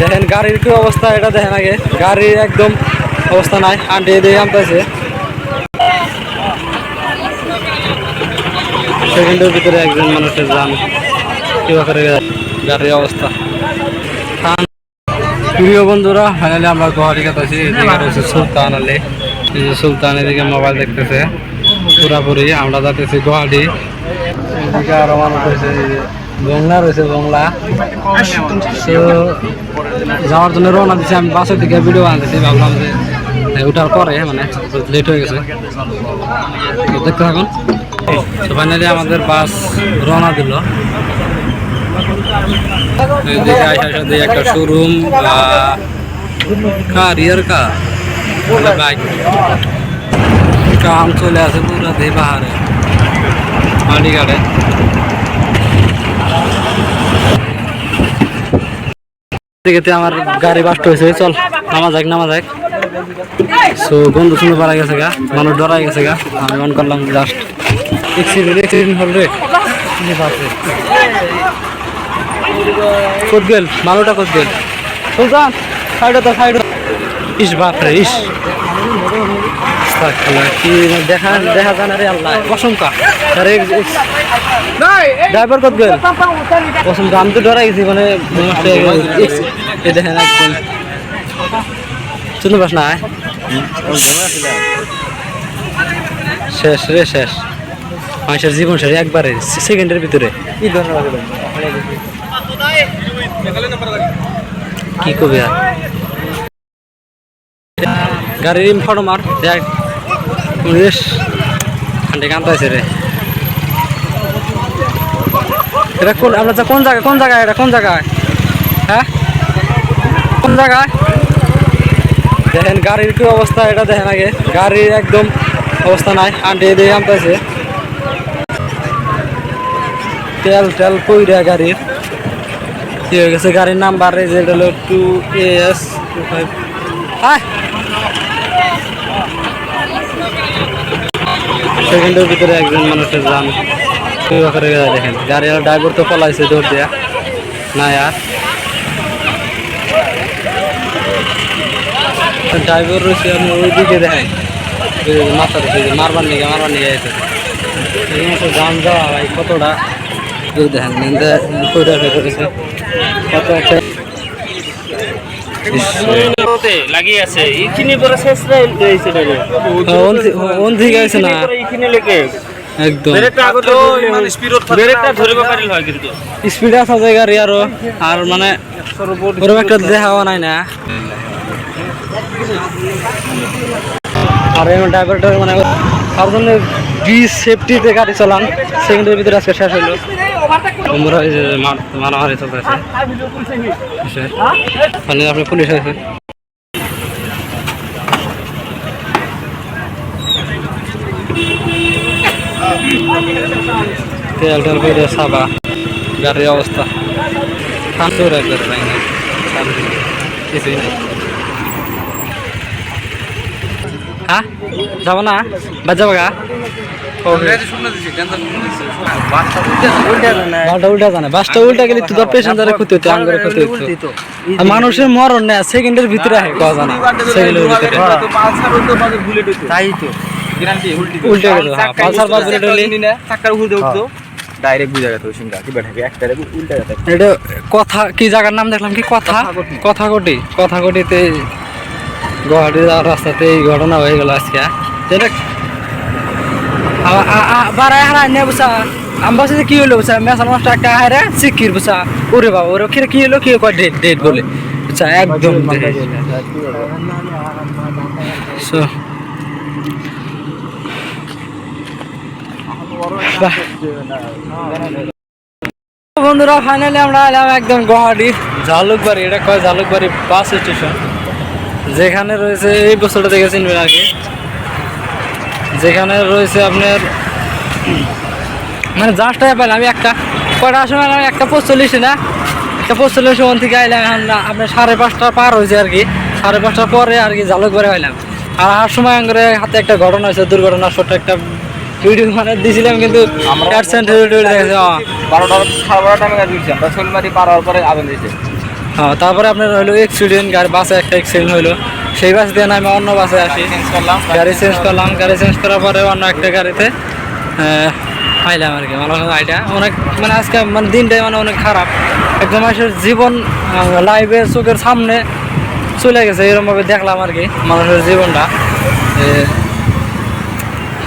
দেখেন গাড়ির কি অবস্থা, এটা দেখেন আগে। গাড়ির একদম অবস্থা নাই, আন্টি দিয়ে আনতেছে সেকেন্ডের ভিতরে একজন মানুষের যান। করে গাড়ির অবস্থা। প্রিয় বন্ধুরা ফাইনালি আমরা কাছে এদিকে রয়েছে সুলতান আলী। সুলতান এদিকে মোবাইল দেখতেছে। পুরাপুরি আমরা যাতেছি গুয়াহাটি। এদিকে আরও মানুষ রয়েছে এই রয়েছে বাংলা তো যাওয়ার জন্য রওনা দিচ্ছি আমি বাসের দিকে ভিডিও আনতেছি ভাবলাম যে ওঠার পরে মানে লেট হয়ে গেছে। দেখতে থাকুন। ফাইনালি আমাদের বাস রওনা দিল। একটা শোরুম কার ইয়ার কা বাইক কাম চলে আসে পুরো মাটি ঘাটে দিকে আমার গাড়ি বাস্ট হয়েছে চল নামা যাক নামা যাক সো বন্ধু শুনে পারা গেছে গা, মানুষ ডরাই গেছে গা। আমি অন করলাম জাস্ট এক্সিডেন্ট এক্সিডেন্ট হল রে। কোথ গেল মালুটা কোথ গেল সুলতান, সাইডে তো, সাইডে। ইস বাপরে, ইস। দেখা দেখা রে আল্লাহ। কসমকা আরে ড্রাইভার কত গেল? কসম আমি তো ডরাই গেছি মানে হচ্ছে এ- এ দেখেন একদম শুনতে পাস না শেষ রে শেষ। মানুষের জীবন শেষ একবারে সেকেন্ডের ভিতরে। কি কবি আর? গাড়ির ফটো মার দেখ। বেশ, ঠান্ডে কান্তাইছে রে। এটা কোন আমরা কোন জায়গায় কোন জায়গায় এটা? কোন জায়গায়? হ্যাঁ? কোন জায়গায়? দেখেন, গাড়ির কি অবস্থা? এটা দেখেন আগে। গাড়ির একদম অবস্থা নাই। আন্টি দিয়ে আনতেছে তেল তেল কইরা গাড়ির। কি হয়ে গেছে? গাড়ির নাম্বার এটা হলো টু এস টু ফাইভ হাই সেকেন্ডের ভিতরে একজন মানুষের যান। গেছে দেখেন গাড়ির ড্রাইভার তো পলাইছে দৌড় দিয়া। না আর। ড্রাইভার রয়েছে আমি ওই দিকে দেখেন মাথা রয়েছে মারবার নিয়ে মারবার নিয়ে যেতে জাম যাওয়া ভাই কতটা? দেখেন কত একটা একদম। হয়। কিন্তু। স্পিড আছে গাড়ি আরও আর মানে ওরকম একটা নাই না। আর এই ড্রাইভারটা মানে তার বি সেফটিতে গাড়ি চালান সেকেন্ডের ভিতরে আজকে শেষ হইল বন্ধুরা এই যে মারামারি চলতেছে। আপনি পুলিশ আছে। তেল টেল করে সাবা। গাড়ির অবস্থা। শান্ত রাখবে না কিছুই নেই। হ্যাঁ? যাব না? বাদ যাব গা? বাসটা উল্টা জানে বাসটা উল্টা গেলে তো পেশেন্টারে ক্ষতি হতো আঙ্গরে ক্ষতি হতো আর মানুষের মরণ না সেকেন্ডের ভিতরে আহে কথা জানা। সেকেন্ডের ভিতরে তাই তো। উল্টে গেল। হ্যাঁ পালসার বাস বুলেট হলে চাকার উপর উঠতো ডাইরেক্ট বুঝা গেত সিংহা কি বেঠাকে একটা উল্টা যেত এটা কথা কি জায়গার নাম দেখলাম কি? কথা? কথাকটি কথাকটিতে গুয়াহাটি যাওয়ার রাস্তাতে এই ঘটনা হয়ে গেল আজকে এটা বারায় হারা নে বুসা। আম্বাসে কি হলো বুসা? মেসার মাস্টার একটা হারে সিকির বুসা। ওরে বাবা ওরে কি কি হলো কি কয় ডেট ডেট বলে? বুসা একদম সো বন্ধুরা ফাইনালি আমরা এলাম একদম গুয়াহাটি। জালুকবাড়ি এটা কয় জালুকবাড়ি বাস স্টেশন? যেখানে রয়েছে এই বছরটা দেখে চিনবেন আর কি যেখানে রয়েছে আপনার মানে জাস্ট পেলাম আমি একটা কয়টার সময় আমি একটা পঁচল্লিশে না? একটা পঁচল্লিশ ওখান থেকে আইলাম এখন না আপনার সাড়ে পাঁচটা পার হয়েছে আর কি। সাড়ে পাঁচটার পরে আর কি জালুকবাড়ি আইলাম। আর আসার সময় করে হাতে একটা ঘটনা হয়েছে দুর্ঘটনা ছোট্ট একটা ভিডিও মানে দিছিলাম কিন্তু আমরা- অ্যাডসেন্ট দেখেছে হ্যাঁ। বারোটা সাড়ে বারোটা টাইমে গাড়ি আমরা শৈলমারি পার হওয়ার পরে দিয়েছে। হ্যাঁ তারপরে আপনার হলো এক্সিডেন্ট গাড়ি বাসে একটা অ্যাক্সিডেন্ট হলো। সেই বাস দিয়ে না আমি অন্য বাসে আসি। গাড়ি চেঞ্জ করলাম গাড়ি চেঞ্জ করার পরে অন্য একটা গাড়িতে আইলাম আর কি। আইটা অনেক মানে আজকে মানে দিনটাই মানে অনেক খারাপ। একদম মানুষের জীবন লাইভে চোখের সামনে চলে গেছে এরকমভাবে দেখলাম আর কি মানুষের জীবনটা।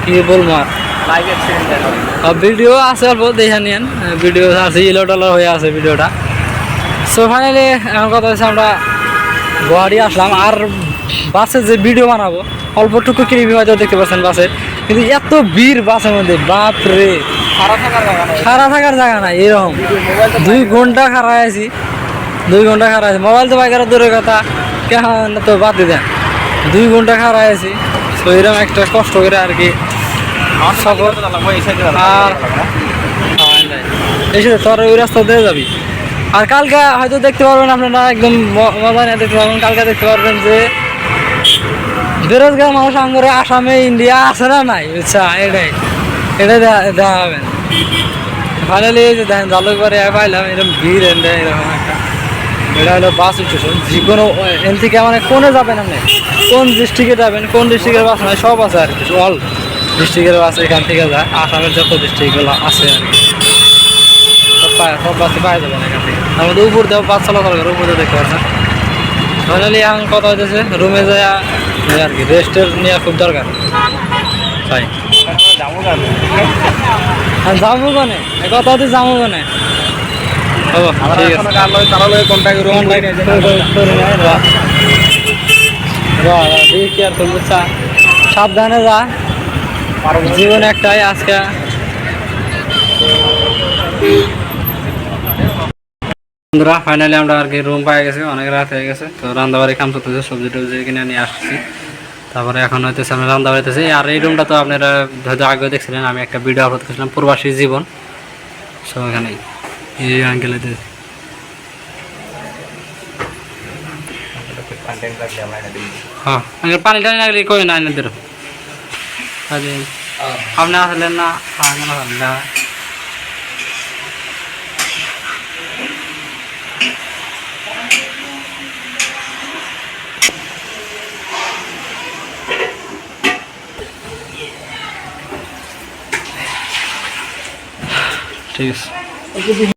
কি বলব আর? ভিডিও আছে অল্প দেখে নিন ভিডিও আছে ইলো টলার হয়ে আছে ভিডিওটা সো ফাইনালি এখন কথা হচ্ছে আমরা গুয়াহাটি আসলাম। আর বাসে যে ভিডিও বানাবো অল্পটুকু ক্রিপি হয়তো দেখতে পাচ্ছেন বাসে। কিন্তু এত ভিড় বাসের মধ্যে বাপ রে খারাপ থাকার জায়গা নেই এরকম। দুই ঘণ্টা খাড়া আছি দুই ঘণ্টা খাড়া আছি। মোবাইল তো বাইকের দূরের কথা কেমন তো বাদ দিয়ে দেন। দুই ঘণ্টা খাড়া আছি তো এরকম একটা কষ্ট করে আর কি সফর। আর- এসে তোর ওই রাস্তা দিয়ে যাবি। আর কালকে হয়তো দেখতে পারবেন আপনারা একদম মজা নিয়ে দেখতে পারবেন। কালকে দেখতে পারবেন যে বেরোজগার মানুষ আঙ্গরে আসামে, ইন্ডিয়া আছে না নাই? বুঝছা? এটাই। এটাই দেখা- দেখা হবে ফাইনালি এই যে দেখেন জালুকবারে পাইলাম, এরকম ভিড় এনে এরকম একটা। এটা হলো বাস স্টেশন। যে কোনো এন থেকে মানে কোনে যাবেন আপনি? কোন ডিস্ট্রিক্টে যাবেন? কোন ডিস্ট্রিক্টের বাস নয় সব আছে আর কি, অল ডিস্ট্রিক্টের বাস এখান থেকে যায়। আসামের যত ডিস্ট্রিক্টগুলো আছে আর কি। সব পায় সব বাসে পাওয়া যাবেন এখান থেকে। মধ্যে উপর দেওয়া বাস চলাচল করে, উপর দেখতে পাচ্ছেন। ফাইনালি এখন কথা হইতেছে রুমে যায় আর কি রেস্টের নেওয়া খুব দরকার। তাই যাব কোনে কথা হচ্ছে যাব কোনে সাবধানে যা। জীবন একটাই আজকে। বন্ধুরা ফাইনালি আমরা আর কি রুম পাই গেছি, অনেক রাত হয়ে গেছে। তো রান্দাবাড়ি কাম করতেছে সবজি টবজি কিনে নিয়ে আসছি। তারপরে এখন হইতেছে আমরা রান্না বাড়িতেছি আর এই রুমটা তো আপনারা হয়তো আগে দেখছিলেন, আমি একটা ভিডিও আপলোড করেছিলাম, প্রবাসী জীবন। সো এখানেই এই আঙ্কেল হ্যাঁ পানি টানি লাগলে কই না আপনি আসলেন না। ঠিক আছে